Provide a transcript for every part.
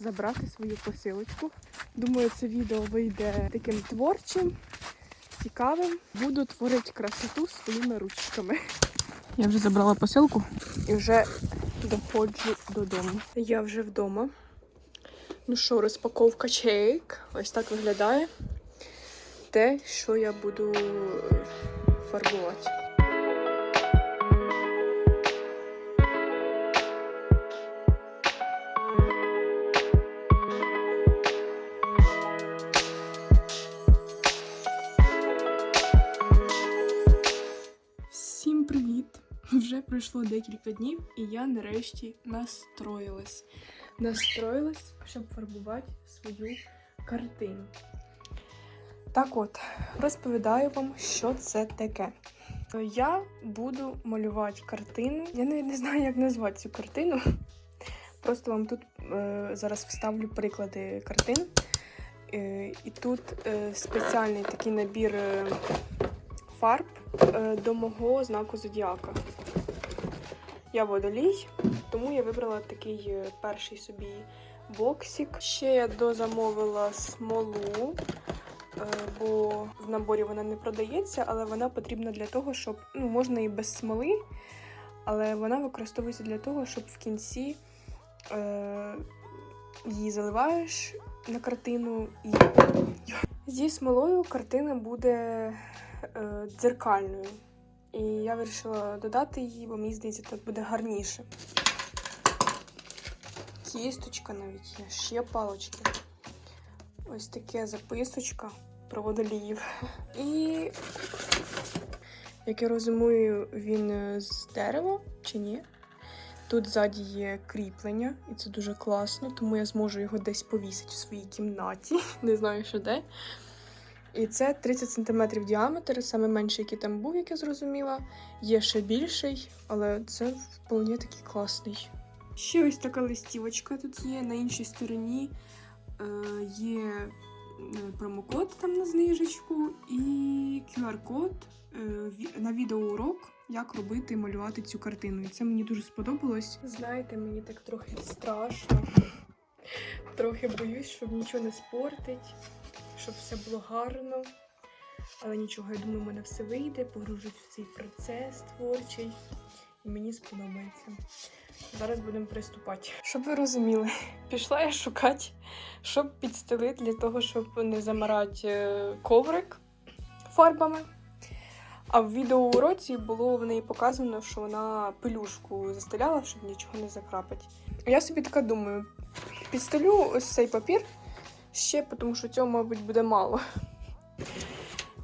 забрати свою посилочку. Думаю, це відео вийде таким творчим, цікавим. Буду творити красоту своїми ручками. Я вже забрала посилку і вже доходжу додому. Я вже вдома. Ну що, розпаковка чейк. Ось так виглядає те, що я буду фарбувати. Пройшло декілька днів, і я нарешті настроїлась. Настроїлась, щоб фарбувати свою картину. Так от, розповідаю вам, що це таке. Я буду малювати картину. Я навіть не знаю, як назвати цю картину. Просто вам тут е, зараз вставлю приклади картин. Е, і тут е, спеціальний такий набір е, фарб е, до мого знаку зодіака. Я водолій, тому я вибрала такий е, перший собі боксик. Ще я дозамовила смолу, е, бо в наборі вона не продається, але вона потрібна для того, щоб ну, можна і без смоли, але вона використовується для того, щоб в кінці е, її заливаєш на картину і зі смолою картина буде е, дзеркальною. І я вирішила додати її, бо мені здається, так буде гарніше. Кісточка навіть є, ще палочки. Ось таке записочка про водоліїв. І, як я розумію, він з дерева чи ні? Тут ззаді є кріплення, і це дуже класно, тому я зможу його десь повісити в своїй кімнаті. Не знаю, що де. І це 30 см діаметр, саме менший, який там був, як я зрозуміла. Є ще більший, але це вполне такий класний. Ще ось така листівочка тут є. На іншій стороні е, є е, промокод там на знижечку і QR-код е, на відеоурок, як робити і малювати цю картину. І це мені дуже сподобалось. Знаєте, мені так трохи страшно. Трохи боюсь, щоб нічого не спортить щоб все було гарно. Але нічого, я думаю, в мене все вийде, погружусь в цей процес творчий, і мені сподобається. Зараз будемо приступати. Щоб ви розуміли, пішла я шукати, щоб підстелити для того, щоб не замарати е, коврик фарбами. А в відеоуроці було в неї показано, що вона пелюшку застеляла, щоб нічого не закрапати. Я собі така думаю: підстелю ось цей папір ще, тому що цього, мабуть, буде мало.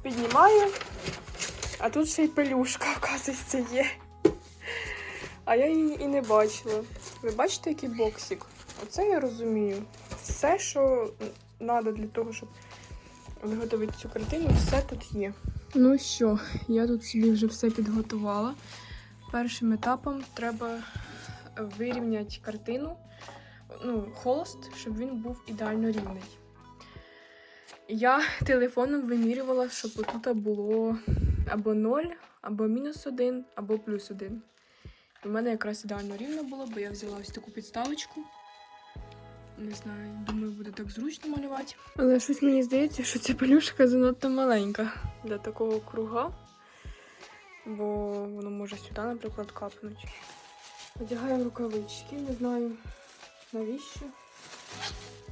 Піднімаю, а тут ще й пелюшка, оказується, є. А я її і не бачила. Ви бачите, який боксик? Оце я розумію. Все, що треба для того, щоб виготовити цю картину, все тут є. Ну що, я тут собі вже все підготувала. Першим етапом треба вирівняти картину, ну, холст, щоб він був ідеально рівний. Я телефоном вимірювала, щоб тут було або 0, або мінус 1, або плюс 1. І в мене якраз ідеально рівно було, бо я взяла ось таку підставочку. Не знаю, думаю, буде так зручно малювати. Але щось мені здається, що ця пелюшка занадто маленька для такого круга. Бо воно може сюди, наприклад, капнути. Одягаю рукавички, не знаю навіщо.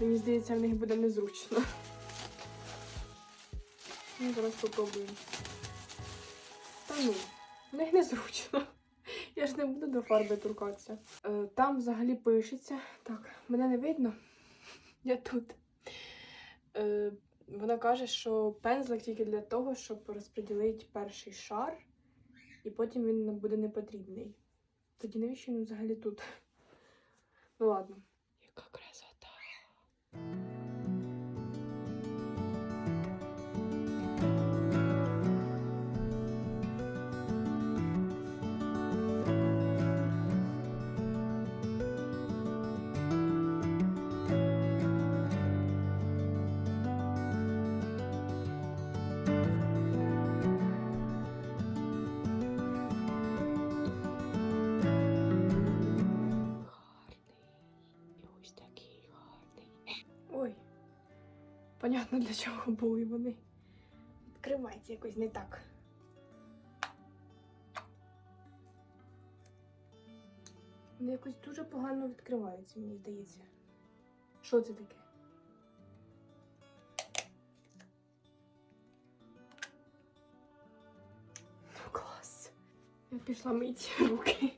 Мені здається, в них буде незручно. Ну, зараз попробуємо. Та ну, в них незручно. Я ж не буду до фарби торкатися. Е, там взагалі пишеться. Так, мене не видно. Я тут. Е, вона каже, що пензлик тільки для того, щоб розподілити перший шар, і потім він буде не потрібний. Тоді навіщо він взагалі тут? Ну ладно. かくれ。Понятно, для чого були вони. Відкривається якось не так. Вони якось дуже погано відкриваються, мені здається. Що це таке? Ну, клас. Я пішла мити руки.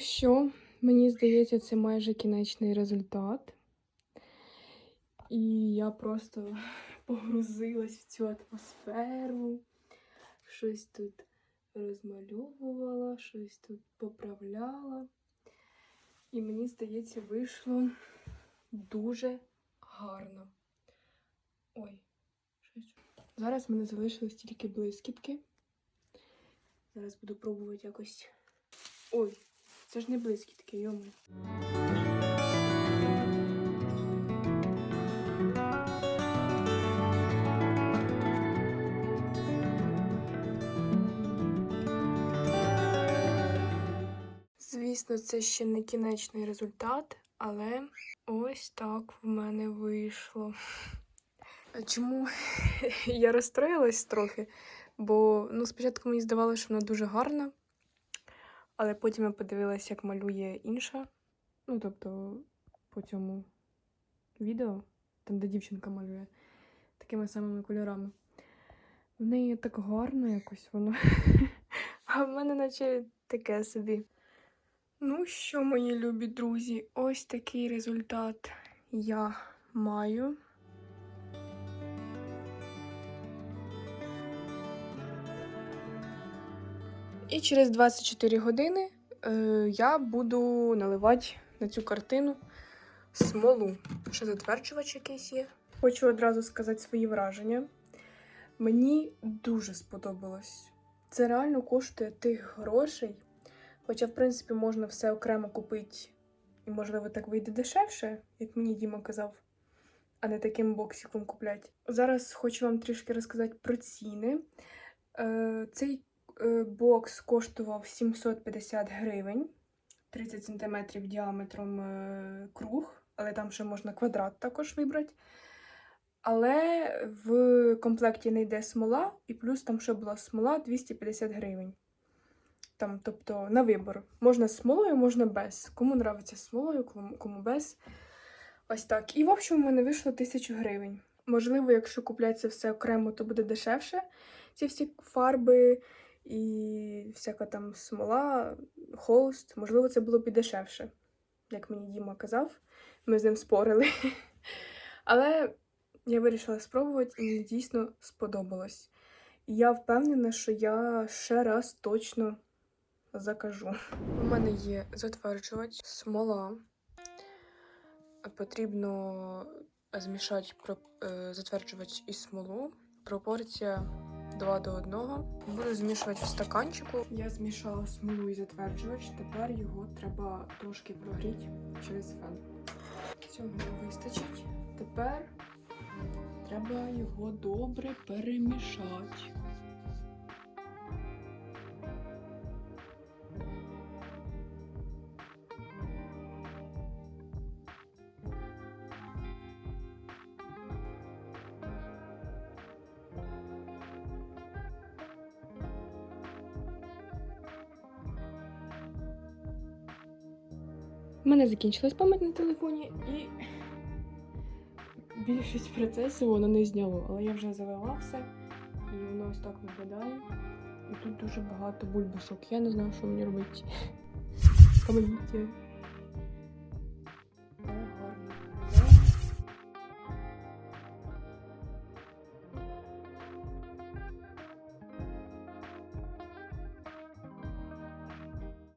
Що, мені здається, це майже кінечний результат. І я просто погрузилась в цю атмосферу, щось тут розмальовувала, щось тут поправляла. І мені здається, вийшло дуже гарно. Ой, щось. Зараз в мене залишилось тільки блискітки. Зараз буду пробувати якось. Ой, це ж не блискітки, йому. Звісно, це ще не кінечний результат, але ось так в мене вийшло. Чому я розстроїлась трохи? Бо ну, спочатку мені здавалося, що вона дуже гарна, але потім я подивилася, як малює інша. Ну, тобто, по цьому відео, там, де дівчинка малює такими самими кольорами. В неї так гарно якось воно. А в мене наче таке собі. Ну що, мої любі друзі, ось такий результат я маю. І через 24 години е, я буду наливати на цю картину смолу. Ще затверджувач якийсь є. Хочу одразу сказати свої враження. Мені дуже сподобалось. Це реально коштує тих грошей. Хоча, в принципі, можна все окремо купити, і, можливо, так вийде дешевше, як мені Діма казав, а не таким боксиком купляти. Зараз хочу вам трішки розказати про ціни. Е, Цей бокс коштував 750 гривень, 30 см діаметром е, круг, але там ще можна квадрат також вибрати. Але в комплекті не йде смола, і плюс там ще була смола 250 гривень. Там, тобто на вибор. Можна з смолою, можна без. Кому нравиться з смолою, кому, без. Ось так. І в общем, у мене вийшло 1000 гривень. Можливо, якщо купляти це все окремо, то буде дешевше. Ці всі фарби і всяка там смола, холст. Можливо, це було б і дешевше, як мені Діма казав. Ми з ним спорили. Але я вирішила спробувати, і мені дійсно сподобалось. І я впевнена, що я ще раз точно закажу. У мене є затверджувач, смола. Потрібно змішати е, затверджувач і смолу. Пропорція 2 до 1. Буду змішувати в стаканчику. Я змішала смолу і затверджувач. Тепер його треба трошки прогріти через фен. Цього вистачить. Тепер треба його добре перемішати. У мене закінчилась пам'ять на телефоні і більшість процесів воно не зняло, але я вже завела все. І воно ось так виглядає. І тут дуже багато бульбашок. Я не знаю, що мені робити. Помогите.